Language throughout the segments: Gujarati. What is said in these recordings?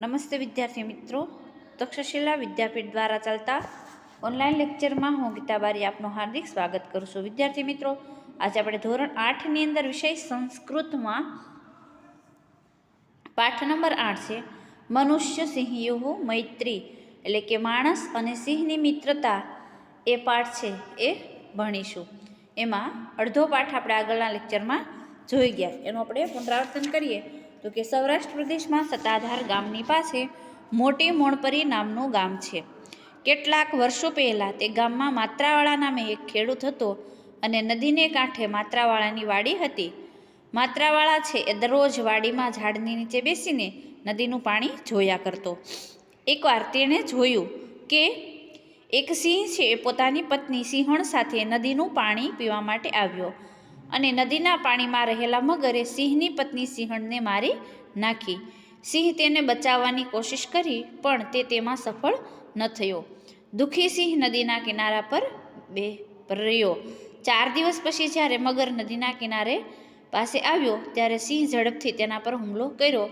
નમસ્તે વિદ્યાર્થી મિત્રો. તક્ષશિલા વિદ્યાપીઠ દ્વારા ચાલતા ઓનલાઈન લેક્ચરમાં હું ગીતા બારી આપનું હાર્દિક સ્વાગત કરું છું. વિદ્યાર્થી મિત્રો, આજે આપણે ધોરણ આઠની અંદર વિષય સંસ્કૃતમાં પાઠ નંબર આઠ છે, મનુષ્ય સિંહયુહુ મૈત્રી, એટલે કે માણસ અને સિંહની મિત્રતા એ પાઠ છે એ ભણીશું. એમાં અડધો પાઠ આપણે આગળના લેક્ચરમાં જોઈ ગયા. એનું આપણે પુનરાવર્તન કરીએ. તો કે સૌરાષ્ટ્ર પ્રદેશમાં સત્તાધાર ગામની પાસે મોટી મોણપરી નામનું ગામ છે. કેટલાક વર્ષો પહેલાં તે ગામમાં માત્રાવાળા નામે એક ખેડૂત હતો અને નદીને કાંઠે માત્રાવાળાની વાડી હતી. માત્રાવાળા છે એ દરરોજ વાડીમાં ઝાડની નીચે બેસીને નદીનું પાણી જોયા કરતો. એકવાર તેણે જોયું કે એક સિંહ છે એ પોતાની પત્ની સિંહણ સાથે નદીનું પાણી પીવા માટે આવ્યો. અને નદીના પાણીમાં રહેલા મગરે સિંહની પત્ની સિંહણને મારી નાખી. સિંહ તેને બચાવવાની કોશિશ કરી, પણ તે તેમાં સફળ ન થયો. દુઃખી સિંહ નદીના કિનારા પર બે રહ્યો. ચાર દિવસ પછી જ્યારે મગર નદીના કિનારે પાસે આવ્યો, ત્યારે સિંહ ઝડપથી તેના પર હુમલો કર્યો.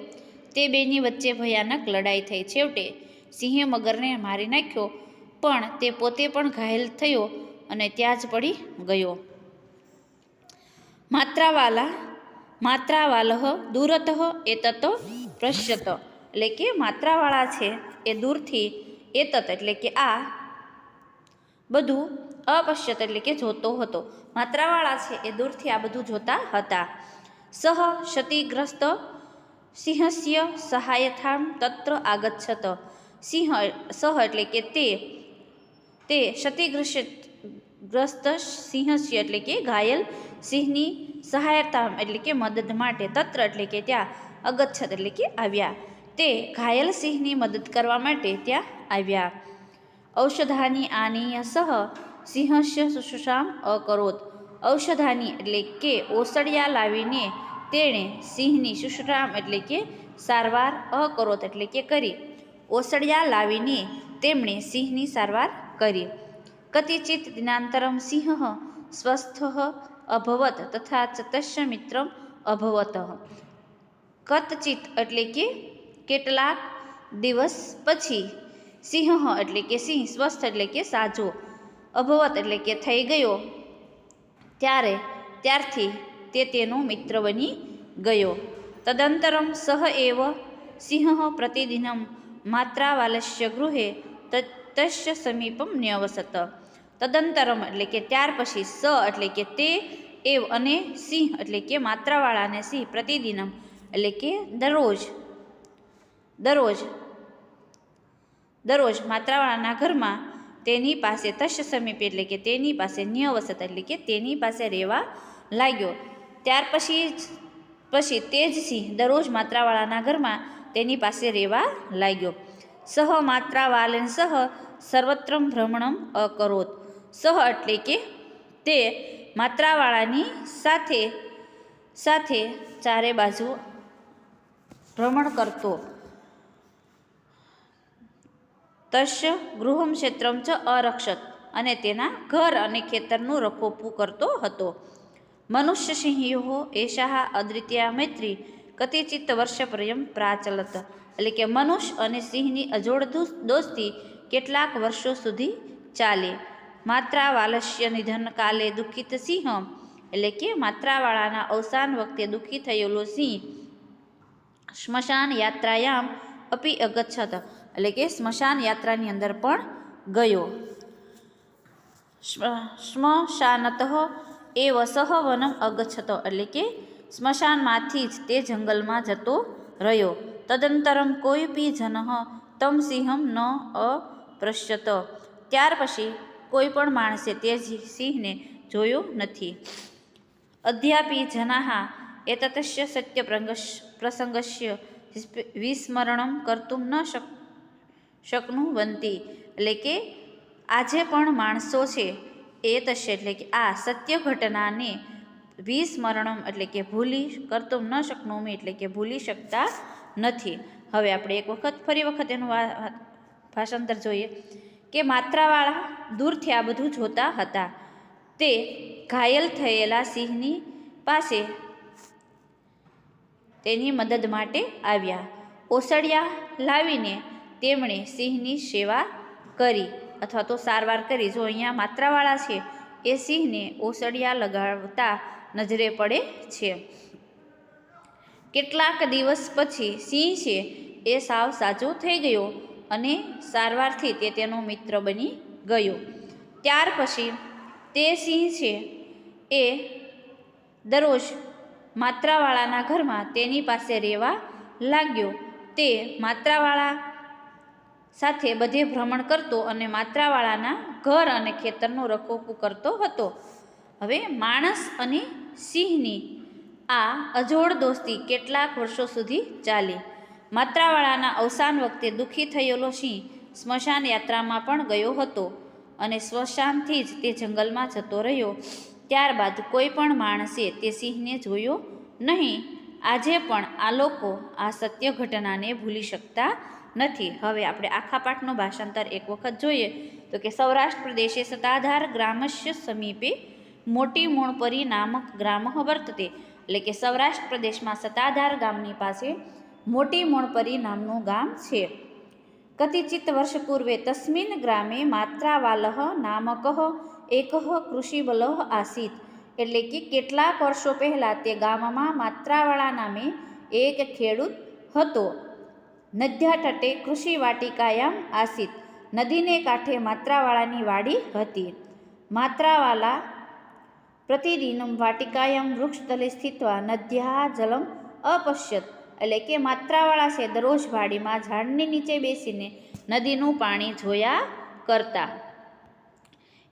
તે બેની વચ્ચે ભયાનક લડાઈ થઈ. છેવટે સિંહે મગરને મારી નાખ્યો, પણ તે પોતે પણ ઘાયલ થયો અને ત્યાં જ પડી ગયો. માત્રાવાલા, માત્રાવાલહ, દૂરતઃ એતત પશ્યત એટલે કે માત્રાવાળા છે એ દૂરથી એ તત એટલે કે આ બધું અપશ્યત, એટલે કે જોતો હતો. માત્રાવાળા છે એ દૂરથી આ બધું જોતા હતા. સહ ક્ષતિગ્રસ્ત, સિંહસ્ય સહાયથામ તત્ર આગચ્છત. સિંહ, સહ એટલે કે તે તે ક્ષતિગ્રસ્ત, ગ્રસ્ત સિંહસ્ય એટલે કે ઘાયલ સિંહની સહાયતા એટલે કે મદદ માટે તત્ર એટલે કે ત્યાં અગચ્છત એટલે કે આવ્યા. તે ઘાયલ સિંહની મદદ કરવા માટે ત્યાં આવ્યા. ઔષધાની આનીય સહ સિંહસ્ય શુશ્રુષામ અકરોત. ઔષધાની એટલે કે ઓસડિયા લાવીને તેણે સિંહની શુશ્રામ એટલે કે સારવાર અકરોત એટલે કે કરી. ઓસડિયા લાવીને તેમણે સિંહની સારવાર કરી. કતિચિત દિનાંતરમ સિંહ સ્વસ્થ અભવત તથા ચતસ્ય મિત્રમ અભવત. કતચિત એટલે કે કેટલાક દિવસ પછી. સિંહ એટલે કે સિંહ, સ્વસ્થ એટલે કે સાજો. અભવત એટલે કે થઈ ગયો. ત્યારે, ત્યારથી તે તેનો મિત્ર બની ગયો. તદંતરમ સહ એવ સિંહ પ્રતિદિનમ માત્રાવાલસ્ય ગૃહે તસ્ય સમીપમ ન્યવસત. તદંતરમ એટલે કે ત્યાર પછી સ એટલે કે તે, એવ અને સિંહ એટલે કે માત્રાવાળાને સિંહ પ્રતિદિનમ એટલે કે દરરોજ. દરરોજ. દરરોજ માત્રાવાળાના ઘરમાં તેની પાસે તશ સમીપે એટલે કે તેની પાસે ન્યવસત એટલે કે તેની પાસે રહેવા લાગ્યો. ત્યાર પછી પછી તે જ સિંહ દરરોજ માત્રાવાળાના ઘરમાં તેની પાસે રહેવા લાગ્યો. સહ માત્રાવાલન સહ સર્વત્રમ ભ્રમણમ અકરોત. સહ એટલે કે તે માત્રાવાળાની સાથે સાથે ચારે બાજુ ભ્રમણ કરતો. તસ્ય ગૃહમ ક્ષેત્રમ ચ અરક્ષત અને તેના ઘર અને ખેતરનું રખોપું કરતો હતો. મનુષ્ય સિંહયો એશાહ અદ્વિતીયા મૈત્રી કતિચિત પ્રયમ પ્રાચલત. એટલે કે મનુષ્ય અને સિંહની અજોડ દોસ્તી કેટલાક વર્ષો સુધી ચાલે. માત્રાવાલસ્ય નિધન કાલે દુઃખિત સિંહ એટલે કે માત્રાવાળાના અવસાન વખતે દુઃખી થયેલો સિંહ સ્મશાન યાત્રાયામ અપી અગચ્છત. એટલે કે સ્મશાન યાત્રાની અંદર પણ ગયો. સ્મશાનત એ વસહ વનમ અગચ્છત. એટલે કે સ્મશાનમાંથી જ તે જંગલમાં જતો રહ્યો. તદંતરમ કોઈ બી જન તમ સિંહમ ન અપ્રશ્યત. ત્યાર પછી કોઈ પણ માણસે તે સિંહને જોયો નથી. અધ્યાપી જનાહા એ તતસ્ય સત્ય પ્રસંગસ્ય વિસ્મરણમ કરતું ન શક શકનુવંતી એટલે કે આજે પણ માણસો છે એ તશે એટલે કે આ સત્ય ઘટનાને વિસ્મરણમ એટલે કે ભૂલી કરતું ન શકનું એટલે કે ભૂલી શકતા નથી. હવે આપણે એક વખત ફરી વખત એનું ભાષાંતર જોઈએ. કે માત્રાવાળા દૂરથી આ બધું જોતા હતા. તે ઘાયલ થયેલા સિંહની પાસે તેની મદદ માટે આવ્યા. ઓસડિયા લાવીને તેમણે સિંહની સેવા કરી અથવા તો સારવાર કરી. જો અહીંયા માત્રાવાળા છે, એ સિંહને ઓસડિયા લગાવતા નજરે પડે છે. કેટલાક દિવસ પછી સિંહ છે, એ સાવ સાજો થઈ ગયો અને સારવારથી તે તેનો મિત્ર બની ગયો. ત્યાર પછી તે સિંહ છે એ દરરોજ માત્રાવાળાના ઘરમાં તેની પાસે રહેવા લાગ્યો. તે માત્રાવાળા સાથે બધે ભ્રમણ કરતો અને માત્રાવાળાના ઘર અને ખેતરનો રખોપું કરતો હતો. હવે માણસ અને સિંહની આ અજોડ દોસ્તી કેટલાક વર્ષો સુધી ચાલી. માત્રાવાળાના અવસાન વખતે દુઃખી થયેલો સિંહ સ્મશાન યાત્રામાં પણ ગયો હતો અને સ્મશાનથી જ તે જંગલમાં જતો રહ્યો. ત્યારબાદ કોઈ પણ માણસે તે સિંહને જોયો નહીં. આજે પણ આ લોકો આ સત્ય ઘટનાને ભૂલી શકતા નથી. હવે આપણે આખા પાઠનું ભાષાંતર એક વખત જોઈએ તો કે સૌરાષ્ટ્ર પ્રદેશે સતાધાર ગ્રામસ્ય સમીપે મોટી મૂણપરી નામક ગ્રામ વર્તતે. એટલે કે સૌરાષ્ટ્ર પ્રદેશમાં સતાધાર ગામની પાસે મોટી મૂણપરી નામનું ગામ છે. કતિચિત વર્ષ પૂર્વે તસ્મિન ગ્રામે માત્રાવાલહ નામક એક કૃષિબલ આસીત એટલે કે કેટલાક વર્ષો પહેલાં તે ગામમાં માત્રાવાળા નામે એક ખેડૂત હતો। નદ્યા તટે કૃષિ વાટિકાયામ આસીત। નદીને કાંઠે માત્રાવાળાની વાડી હતી। માત્રાવાલા પ્રતિદિનમ વાટિકાયામ વૃક્ષતલે સ્થિત્વા નદ્યા જલમ અપશ્યત। એટલે કે માત્રાવાળા છે, દરરોજ વાડીમાં ઝાડની નીચે બેસીને નદીનું પાણી જોયા કરતા.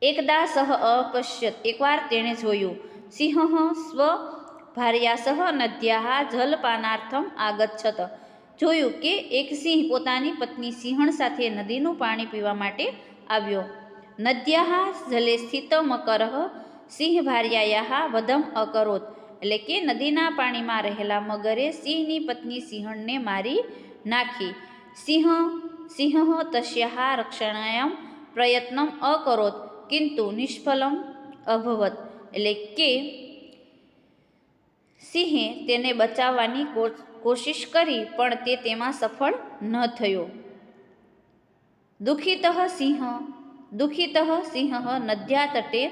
એકદા સહ અપશ્યત. એકવાર તેણે જોયું, સિંહ સ્વ ભાર્યા સહ નદ્યા જલપાનાર્થમ આગચ્છત. જોયું કે એક સિંહ પોતાની પત્ની સિંહણ સાથે નદીનું પાણી પીવા માટે આવ્યો. નદ્યા જલે સ્થિત મકર સિંહ ભાર્યાયા વધમ અકરોત. એટલે કે નદીના પાણીમાં રહેલા મગરે સિંહની પત્ની સિંહણને મારી નાખી. સિંહ સિંહ તસ્યા રક્ષણાયમ પ્રયત્નમ અકરોત, કિંતુ નિષ્ફલમ અભવત. એટલે કે સિંહે તેને બચાવવાની કોશિશ કરી, પણ તે તેમાં સફળ ન થયો. દુઃખિત સિંહ દુઃખિત સિંહ નદ્યા તટે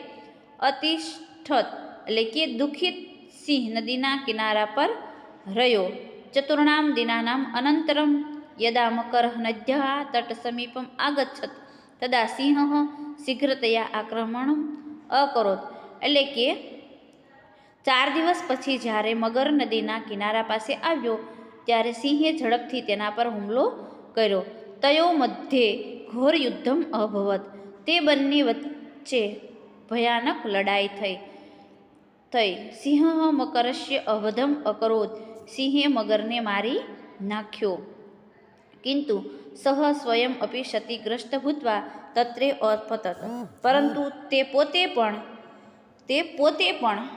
અતિષ્ઠત. એટલે કે દુઃખિત સિંહ નદીના કિનારા પર રહ્યો. ચતુર્ણામ દિનાનામ અનંતરમ યદા મકર નદ્યા તટ સમીપમ આગચ્છત. તદા સિંહ શીઘ્રતયા આક્રમણ અકરોત. એટલે કે ચાર દિવસ પછી જ્યારે મગર નદીના કિનારા પાસે આવ્યો, ત્યારે સિંહે ઝડપથી તેના પર હુમલો કર્યો. તયો મધ્યે ઘોર યુદ્ધમ અભવત. તે બંને વચ્ચે ભયાનક લડાઈ થઈ. થઈ. સિંહ મકરસ્ય અવધમ અકરોત સિંહે મગરને મારી નાખ્યો. કિંતુ સહ સ્વયં અપી ક્ષતિગ્રસ્ત ભૂતવા તત્રે અપતત પરંતુ તે પોતે પણ, તે પોતે પણ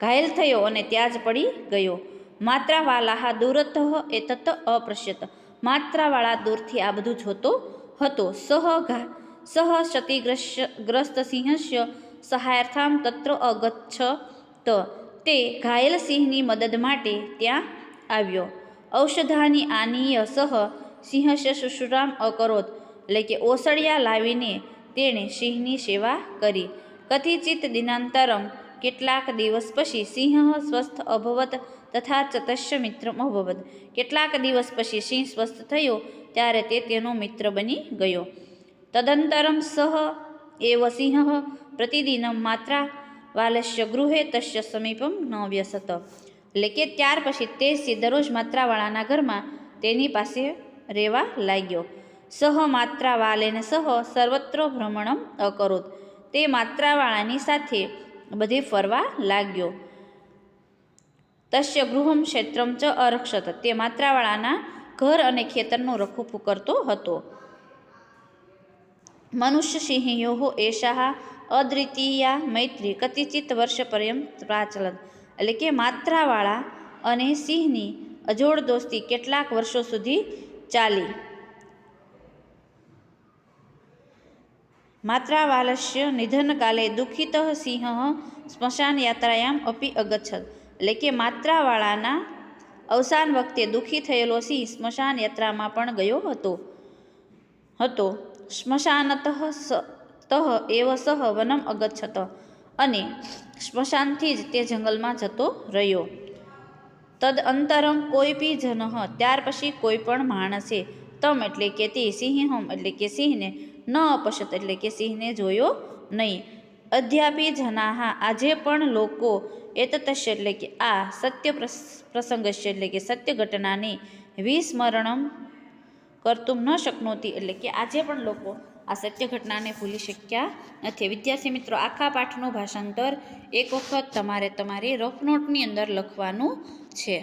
ઘાયલ થયો અને ત્યાં જ પડી ગયો. માત્રાવાલા દૂરતઃ એ તત અપ્રશ્યત માત્રાવાળા દૂરથી આ બધું જોતો હતો. સહ સહ ક્ષતિગ્રસ્ત, ગ્રસ્ત સિંહસ્ય સહાયાર્થામ તત્ર અગચ્છ. ત. ઘાયલ સિંહની મદદ માટે ત્યાં આવ્યો. ઔષધાની આનીય સહ સિંહસ્ય શુશ્રુરામ અકરોત. એટલે કે ઓસડિયા લાવીને તેણે સિંહની સેવા કરી. કથિચિત દિનાંતરમ કેટલાક દિવસ પછી સિંહ સ્વસ્થ અભવત તથા ચતસ્ય મિત્ર અભવત. કેટલાક દિવસ પછી સિંહ સ્વસ્થ થયો ત્યારે તે તેનો મિત્ર બની ગયો. તદંતરમ સહ એવ सिंहः પ્રતિદિનમ માત્રા વાલસ્ય ગૃહે તસ્ય સમીપમ ન વ્યસત એટલે કે ત્યાર પછી તે સિંહ દરરોજ માત્રાવાળાના ઘરમાં તેની પાસે રહેવા લાગ્યો સહ માત્રાવાલેને સહ સર્વત્ર ભ્રમણમ અકરોત તે માત્રાવાળાની સાથે બધે ફરવા લાગ્યો તસ્ય ગૃહમ ક્ષેત્રમ ચ અરક્ષત તે માત્રાવાળાના ઘર અને ખેતરનું રખૂપું કરતો હતો મનુષ્ય સિંહયો એષા અદ્વિતીયા મૈત્રી કતિચિત વર્ષ પર્યંત પ્રાચલન એટલે કે માત્રાવાળા અને સિંહની અજોડ દોસ્તી કેટલાક વર્ષો સુધી ચાલી માત્રાવાલસ્ય નિધનકાલે દુઃખિત સિંહ સ્મશાન યાત્રાયામ અપી અગચ્છત એટલે કે માત્રાવાળાના અવસાન વખતે દુઃખી થયેલો સિંહ સ્મશાન યાત્રામાં પણ ગયો હતો હતો સ્મશાનતઃ તહ એવ સહ વનમ અગચ્છત. અને સ્મશાનથી જ તે જંગલમાં જતો રહ્યો. તદ અંતરમ કોઈ પી જન, ત્યાર પછી કોઈ પણ માણસે તમ એટલે કે તે સિંહમ એટલે કે સિંહને, ન અપશત એટલે કે સિંહને જોયો નહીં. અધ્યાપી જનાહા, આજે પણ લોકો એતતશ્ય એટલે કે આ સત્ય પ્રસ- પ્રસંગસ્ય એટલે કે સત્ય ઘટનાને વિસ્મરણમ કરતું ન શકનોતી એટલે કે આજે પણ લોકો આ સત્ય ઘટનાને ભૂલી શક્યા નથી. વિદ્યાર્થી મિત્રો, આખા પાઠનું ભાષાંતર એક વખત તમારે તમારી રફ નોટની અંદર લખવાનું છે.